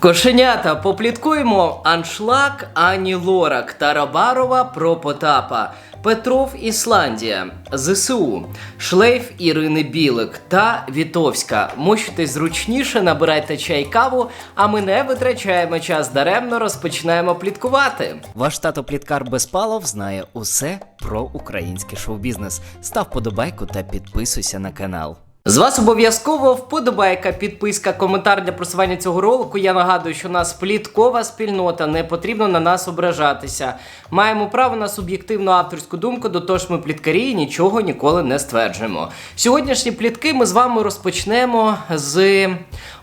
Кошенята, попліткуємо аншлаг Ані Лорак Тарабарова про Потапа. Петров Ісландія, ЗСУ, шлейф Ірини Білик та Вітовська. Мощуйтесь зручніше, набирайте чай каву, а ми не витрачаємо час даремно, розпочинаємо пліткувати. Ваш тато Пліткар Безпалов знає усе про український шоу-бізнес. Став подобайку та підписуйся на канал. З вас обов'язково вподобайка, підписка, коментар для просування цього ролику. Я нагадую, що у нас пліткова спільнота, не потрібно на нас ображатися. Маємо право на суб'єктивну авторську думку, до того ж ми пліткарі і нічого ніколи не стверджуємо. Сьогоднішні плітки ми з вами розпочнемо з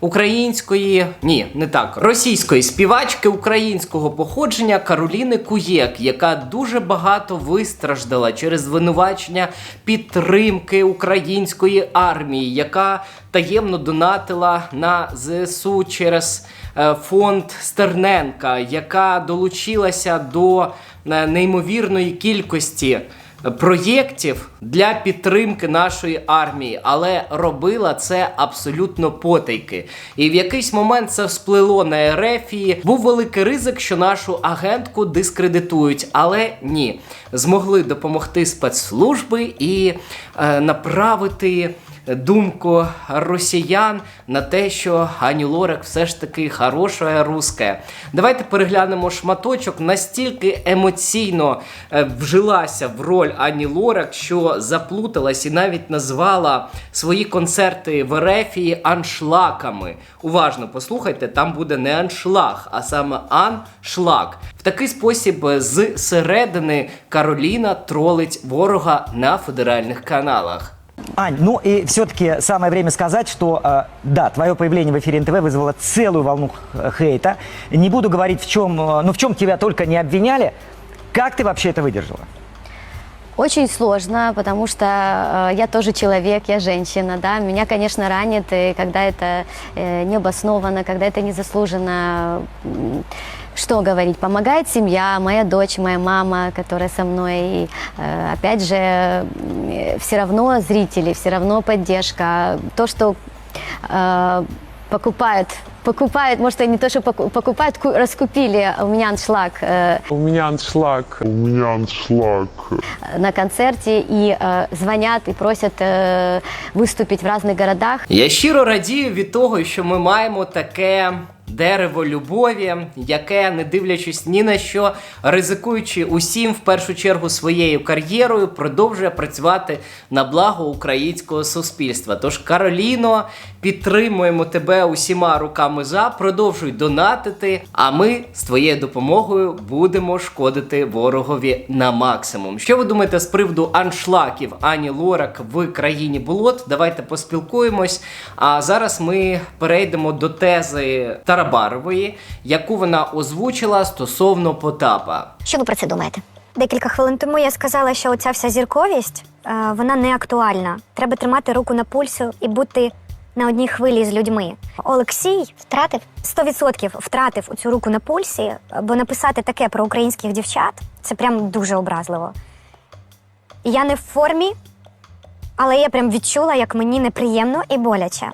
української, ні, не так, російської співачки українського походження Кароліни Куєк, яка дуже багато вистраждала через звинувачення підтримки української армії, яка таємно донатила на ЗСУ через е, фонд Стерненка, яка долучилася до е, неймовірної кількості проєктів для підтримки нашої армії, але робила це абсолютно потайки. І в якийсь момент це всплило на Ерефії. Був великий ризик, що нашу агентку дискредитують, але ні, змогли допомогти спецслужби і е, направити. Думку росіян на те, що Ані Лорак все ж таки хороша руска. Давайте переглянемо шматочок. Настільки емоційно е, вжилася в роль Ані Лорак, що заплуталась і навіть назвала свої концерти в Ерефії аншлаками. Уважно послухайте, там буде не аншлаг, а саме аншлаг. В такий спосіб з середини Кароліна тролить ворога на федеральних каналах. Ань, ну и все-таки самое время сказать, что э, да, твое появление в эфире НТВ вызвало целую волну х- хейта. Не буду говорить, в чем, э, ну в чем тебя только не обвиняли. Как ты вообще это выдержала? Очень сложно, потому что э, я тоже человек, я женщина, да. Меня, конечно, ранит, и когда это э, необоснованно, когда это незаслуженно. м, Что говорить? Помогает семья, моя дочь, моя мама, которая со мной. И, э, опять же, все равно зрители, все равно поддержка. То, что э, покупают, покупают, может, они то, что поку- покупают, ку- раскупили у меня аншлаг э, У меня аншлаг. У меня аншлаг. на концерте и э, звонят и просят э, выступить в разных городах. Я щиро радію від того, що ми маємо таке дерево любові, яке, не дивлячись ні на що, ризикуючи усім в першу чергу своєю кар'єрою, продовжує працювати на благо українського суспільства. Тож, Кароліно, підтримуємо тебе усіма руками за, продовжуй донатити. А ми з твоєю допомогою будемо шкодити ворогові на максимум. Що ви думаєте з приводу аншлаків Ані Лорак в країні болот? Давайте поспілкуємось. А зараз ми перейдемо до тези Тарабарової, яку вона озвучила стосовно Потапа. Що ви про це думаєте? Декілька хвилин тому я сказала, що оця вся зірковість е, вона не актуальна. Треба тримати руку на пульсу і бути на одній хвилі з людьми. Олексій Втратив? 100% втратив цю руку на пульсі, бо написати таке про українських дівчат це прям дуже образливо. Я не в формі, але я прям відчула, як мені неприємно і боляче.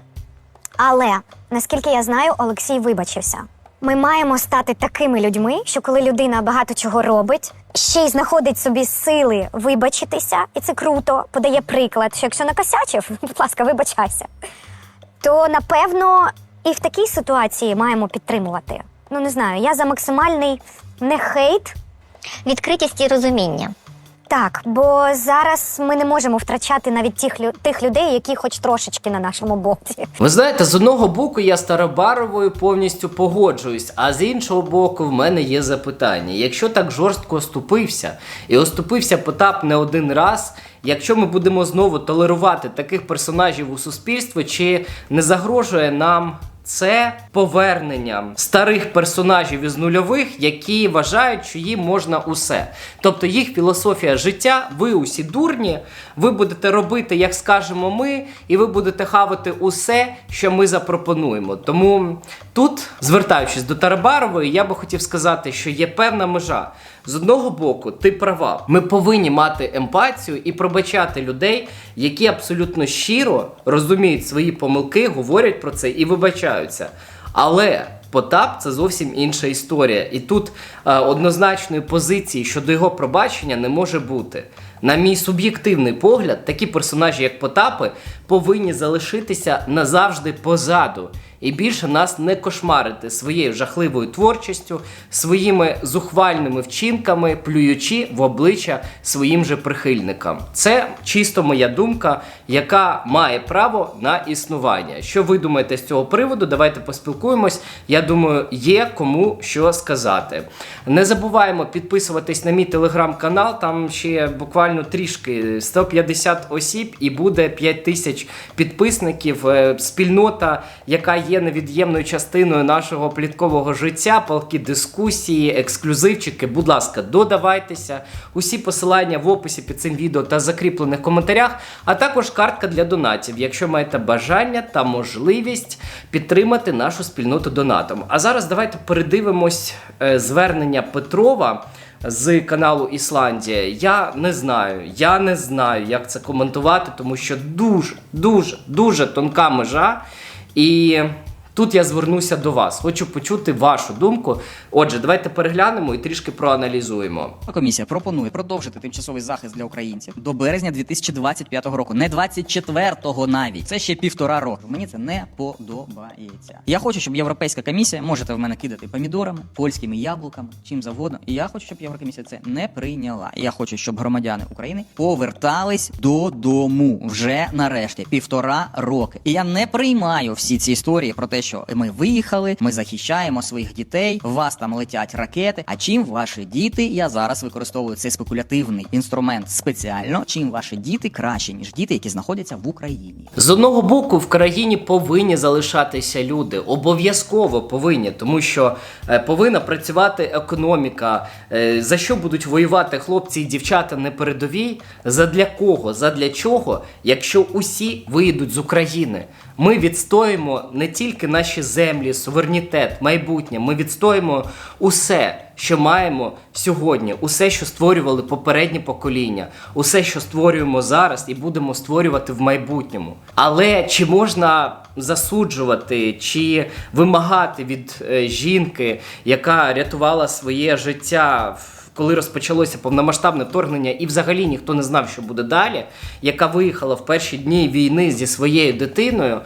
Але наскільки я знаю, Олексій вибачився. Ми маємо стати такими людьми, що коли людина багато чого робить, ще й знаходить собі сили вибачитися, і це круто, подає приклад, що якщо накосячив, будь ласка, вибачайся, то напевно і в такій ситуації маємо підтримувати. Ну не знаю, я за максимальний не хейт, Відкритість і розуміння. так, бо зараз ми не можемо втрачати навіть тих, тих людей, які хоч трошечки на нашому боці. Ви знаєте, з одного боку я з Тарабаровою повністю погоджуюсь, а з іншого боку, в мене є запитання. Якщо так жорстко оступився, і оступився Потап не один раз, якщо ми будемо знову толерувати таких персонажів у суспільстві, чи не загрожує нам це поверненням старих персонажів із нульових, які вважають, що їм можна усе. Тобто їх філософія життя, ви усі дурні, ви будете робити, як скажемо ми, і ви будете хавати усе, що ми запропонуємо. Тому тут, звертаючись до Тарабарової, я би хотів сказати, що є певна межа. З одного боку, ти права. Ми повинні мати емпатію і пробачати людей, які абсолютно щиро розуміють свої помилки, говорять про це і вибачаються. Але Потап це зовсім інша історія. І тут е, однозначної позиції щодо його пробачення не може бути. На мій суб'єктивний погляд, такі персонажі, як Потапи, повинні залишитися назавжди позаду і більше нас не кошмарити своєю жахливою творчістю, своїми зухвальними вчинками, плюючи в обличчя своїм же прихильникам. Це чисто моя думка, яка має право на існування. Що ви думаєте з цього приводу? Давайте поспілкуємось. Я думаю, є кому що сказати. Не забуваємо підписуватись на мій телеграм-канал. Там ще буквально трішки 150 осіб і буде 5 тисяч підписників. Е, Спільнота, яка є невід'ємною частиною нашого пліткового життя, палки дискусії, ексклюзивчики. Будь ласка, додавайтеся. Усі посилання в описі під цим відео та закріплених коментарях, а також картка для донатів, якщо маєте бажання та можливість підтримати нашу спільноту донатом. А зараз давайте передивимось е, звернення Петрова. З каналу Ісландія. Я не знаю, я не знаю, як це коментувати, тому що дуже, дуже, дуже тонка межа. І тут я звернуся до вас. Хочу почути вашу думку. Отже, давайте переглянемо і трішки проаналізуємо. Комісія пропонує продовжити тимчасовий захист для українців до березня 2025 року, не 24-го навіть. Це ще півтора року. Мені це не подобається. Я хочу, щоб європейська комісія можете в мене кидати помідорами, польськими яблуками, чим завгодно. І я хочу, щоб єврокомісія це не прийняла. Я хочу, щоб громадяни України повертались додому вже нарешті півтора роки. І я не приймаю всі ці історії про те, що ми виїхали, ми захищаємо своїх дітей, у вас там летять ракети. А чим ваші діти? Я зараз використовую цей спекулятивний інструмент спеціально. Чим ваші діти краще ніж діти, які знаходяться в Україні? З одного боку, в країні повинні залишатися люди, обов'язково повинні, тому що е, повинна працювати економіка. Е, за що будуть воювати хлопці і дівчата на передовій? Задля кого? Задля чого? Якщо усі виїдуть з України. Ми відстоїмо не тільки наші землі, суверенітет, майбутнє. Ми відстоїмо усе, що маємо сьогодні, усе, що створювали попередні покоління, усе, що створюємо зараз, і будемо створювати в майбутньому. Але чи можна засуджувати чи вимагати від е, жінки, яка рятувала своє життя в коли розпочалося повномасштабне вторгнення, і взагалі ніхто не знав, що буде далі, яка виїхала в перші дні війни зі своєю дитиною,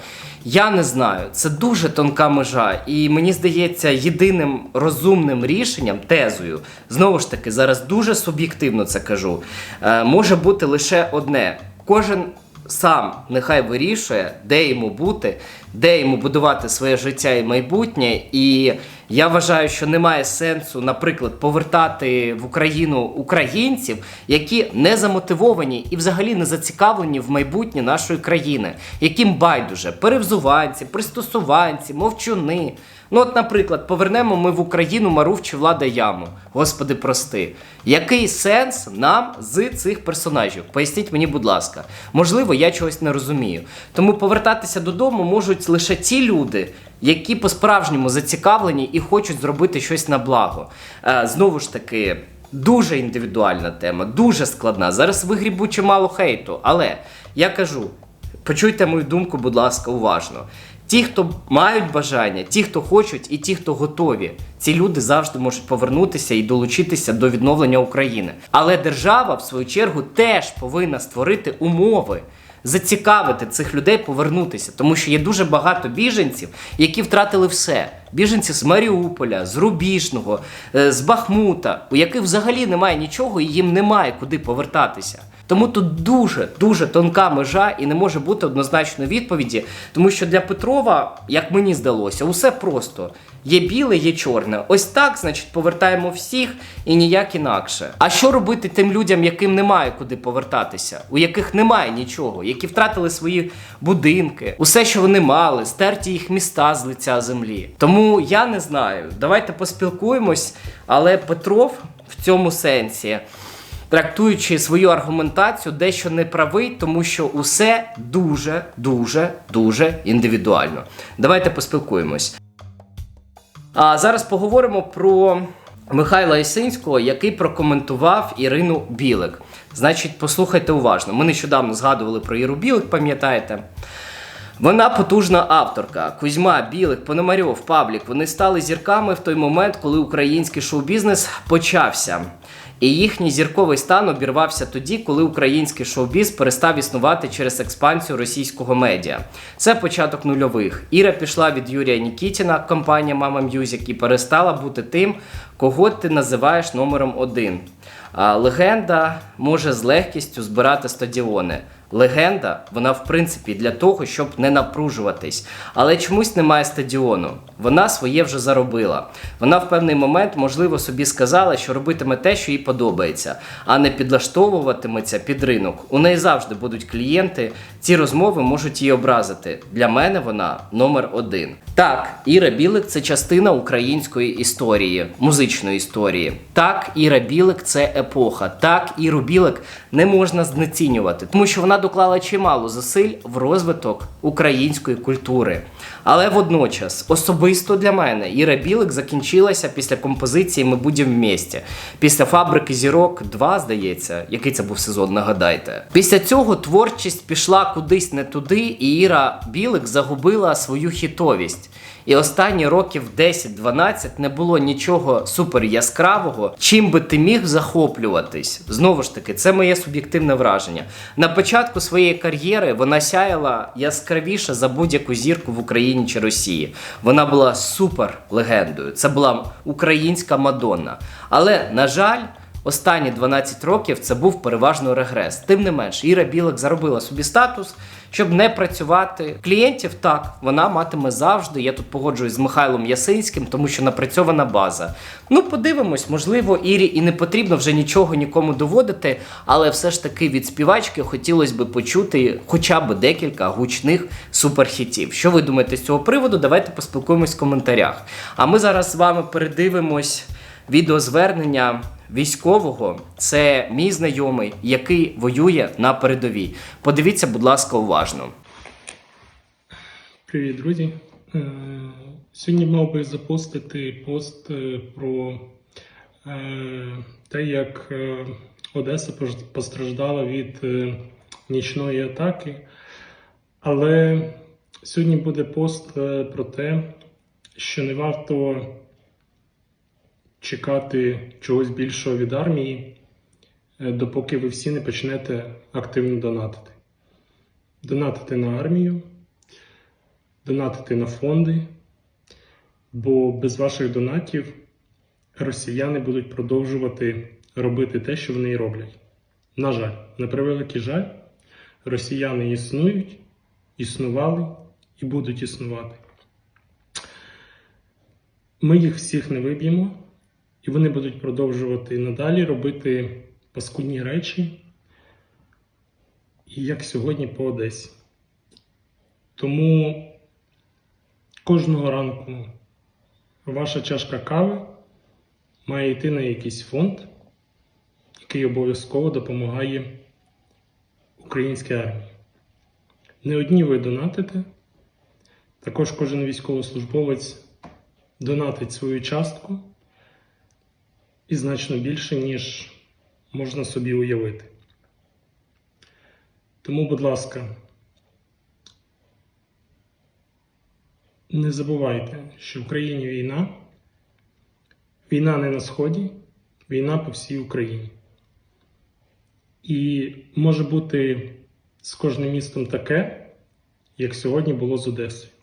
я не знаю. Це дуже тонка межа. І мені здається, єдиним розумним рішенням, тезою, знову ж таки, зараз дуже суб'єктивно це кажу, е, може бути лише одне: кожен. Сам нехай вирішує, де йому бути, де йому будувати своє життя і майбутнє. І я вважаю, що немає сенсу, наприклад, повертати в Україну українців, які не замотивовані і взагалі не зацікавлені в майбутнє нашої країни, яким байдуже перевзуванці, пристосуванці, мовчуни. Ну, от, наприклад, повернемо ми в Україну Марув чи влада яму. Господи, прости. Який сенс нам з цих персонажів? Поясніть мені, будь ласка. Можливо, я чогось не розумію. Тому повертатися додому можуть лише ті люди, які по-справжньому зацікавлені і хочуть зробити щось на благо. Е, знову ж таки. Дуже індивідуальна тема, дуже складна. Зараз вигрібу чимало хейту. Але я кажу, почуйте мою думку, будь ласка, уважно. Ті, хто мають бажання, ті, хто хочуть, і ті, хто готові, ці люди завжди можуть повернутися і долучитися до відновлення України. Але держава, в свою чергу, теж повинна створити умови. Зацікавити цих людей повернутися, тому що є дуже багато біженців, які втратили все. Біженці з Маріуполя, з Рубіжного, е, з Бахмута, у яких взагалі немає нічого і їм немає куди повертатися. Тому тут дуже дуже тонка межа і не може бути однозначної відповіді, тому що для Петрова, як мені здалося, усе просто. Є біле, є чорне. Ось так, значить, повертаємо всіх і ніяк інакше. А що робити тим людям, яким немає куди повертатися, у яких немає нічого, які втратили свої будинки, усе, що вони мали, стерті їх міста з лиця землі. Тому я не знаю. Давайте поспілкуємось, але Петров в цьому сенсі трактуючи свою аргументацію, дещо не правий, тому що усе дуже, дуже, дуже індивідуально. Давайте поспілкуємось. А зараз поговоримо про Михайла Ісинського, який прокоментував Ірину Білик. Значить, послухайте уважно. Ми нещодавно згадували про Іру Білик, пам'ятаєте? Вона потужна авторка. Кузьма, Білик, Пономарьов, Павлік. Вони стали зірками в той момент, коли український шоу-бізнес почався. І їхній зірковий стан обірвався тоді, коли український шоу-біз перестав існувати через експансію російського медіа. Це початок нульових. Іра пішла від Юрія Нікітіна, компанія Мама М'юзік, і перестала бути тим, кого ти називаєш номером один. Легенда може з легкістю збирати стадіони. Легенда, вона в принципі для того, щоб не напружуватись. Але чомусь немає стадіону. Вона своє вже заробила. Вона в певний момент, можливо, собі сказала, що робитиме те, що їй подобається, а не підлаштовуватиметься під ринок. У неї завжди будуть клієнти. Ці розмови можуть її образити. Для мене вона номер один. Так, Іра Білик це частина української історії, музичної історії. Так, Іра Білик це епоха. Так, Іру Білик не можна знецінювати, тому що вона доклала чимало зусиль в розвиток української культури. Але водночас, особисто для мене, Іра Білик закінчилася після композиції Ми будемо вместе. Після фабрики зірок 2, здається, який це був сезон, нагадайте. Після цього творчість пішла кудись не туди, і Іра Білик загубила свою хітовість. І останні років 10-12 не було нічого супер яскравого, чим би ти міг захоплюватись. Знову ж таки, це моє суб'єктивне враження. На початку своєї кар'єри вона сяяла яскравіше за будь-яку зірку в Україні чи Росії. Вона була супер легендою. Це була українська Мадонна. Але, на жаль, Останні 12 років це був переважно регрес. Тим не менш, Іра Білик заробила собі статус, щоб не працювати. Клієнтів так вона матиме завжди. Я тут погоджуюсь з Михайлом Ясинським, тому що напрацьована база. Ну, подивимось, можливо, Ірі і не потрібно вже нічого нікому доводити, але все ж таки від співачки хотілося б почути хоча б декілька гучних суперхітів. Що ви думаєте з цього приводу? Давайте поспілкуємось в коментарях. А ми зараз з вами передивимось відеозвернення військового. Це мій знайомий, який воює на передовій. Подивіться, будь ласка, уважно. Привіт, друзі. Е, Сьогодні мав би запостити пост е, про е, те, як Одеса постраждала від нічної атаки. Але сьогодні буде пост про те, що не варто чекати чогось більшого від армії, е, допоки ви всі не почнете активно донатити. Донатити на армію донатити на фонди, бо без ваших донатів росіяни будуть продовжувати робити те, що вони роблять. На жаль, на превеликий жаль, росіяни існують, існували і будуть існувати. Ми їх всіх не виб'ємо, і вони будуть продовжувати надалі робити паскудні речі, як сьогодні по Одесі. Тому кожного ранку ваша чашка кави має йти на якийсь фонд, який обов'язково допомагає українській армії. Не одні ви донатите, також кожен військовослужбовець донатить свою частку і значно більше, ніж можна собі уявити. Тому, будь ласка, Не забувайте, що в країні війна. Війна не на Сході, війна по всій Україні. І може бути з кожним містом таке, як сьогодні було з Одесою.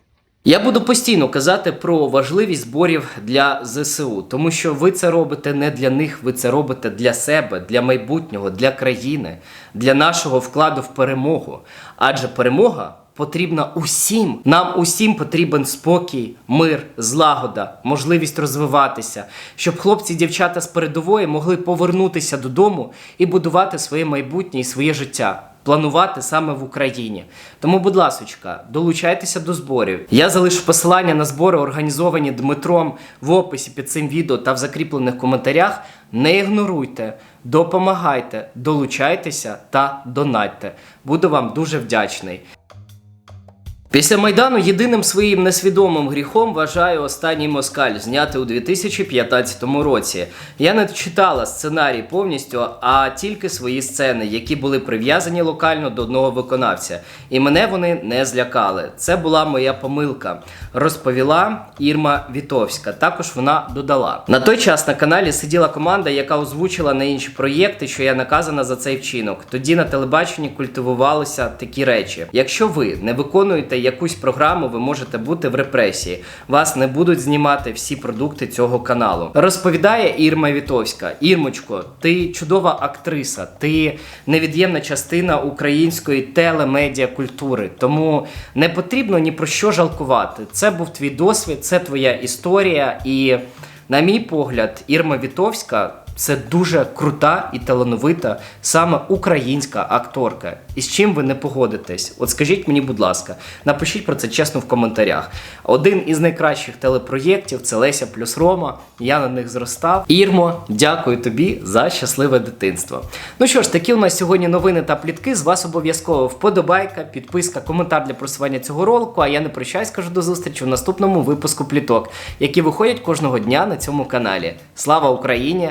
Я буду постійно казати про важливість зборів для ЗСУ, тому що ви це робите не для них, ви це робите для себе, для майбутнього, для країни, для нашого вкладу в перемогу. Адже перемога потрібна усім. Нам усім потрібен спокій, мир, злагода, можливість розвиватися, щоб хлопці і дівчата з передової могли повернутися додому і будувати своє майбутнє і своє життя. Планувати саме в Україні. Тому, будь ласочка, долучайтеся до зборів. Я залишу посилання на збори, організовані Дмитром в описі під цим відео та в закріплених коментарях. Не ігноруйте, допомагайте, долучайтеся та донатьте. Буду вам дуже вдячний. Після майдану єдиним своїм несвідомим гріхом вважаю останній москаль, знятий у 2015 році. Я не читала сценарій повністю, а тільки свої сцени, які були прив'язані локально до одного виконавця. І мене вони не злякали. Це була моя помилка, розповіла Ірма Вітовська. Також вона додала. На той час на каналі сиділа команда, яка озвучила на інші проєкти, що я наказана за цей вчинок. Тоді на телебаченні культивувалися такі речі. Якщо ви не виконуєте якусь програму, ви можете бути в репресії. Вас не будуть знімати всі продукти цього каналу. Розповідає Ірма Вітовська. Ірмочко, ти чудова актриса, ти невід'ємна частина української телемедіа культури. Тому не потрібно ні про що жалкувати. Це був твій досвід, це твоя історія. І, на мій погляд, Ірма Вітовська це дуже крута і талановита саме українська акторка. І з чим ви не погодитесь? От скажіть мені, будь ласка, напишіть про це чесно в коментарях. Один із найкращих телепроєктів це Леся плюс Рома. Я на них зростав. Ірмо, дякую тобі за щасливе дитинство. Ну що ж, такі у нас сьогодні новини та плітки. З вас обов'язково вподобайка, підписка, коментар для просування цього ролику. А я не прощаюсь, кажу до зустрічі в наступному випуску пліток, які виходять кожного дня на цьому каналі. Слава Україні!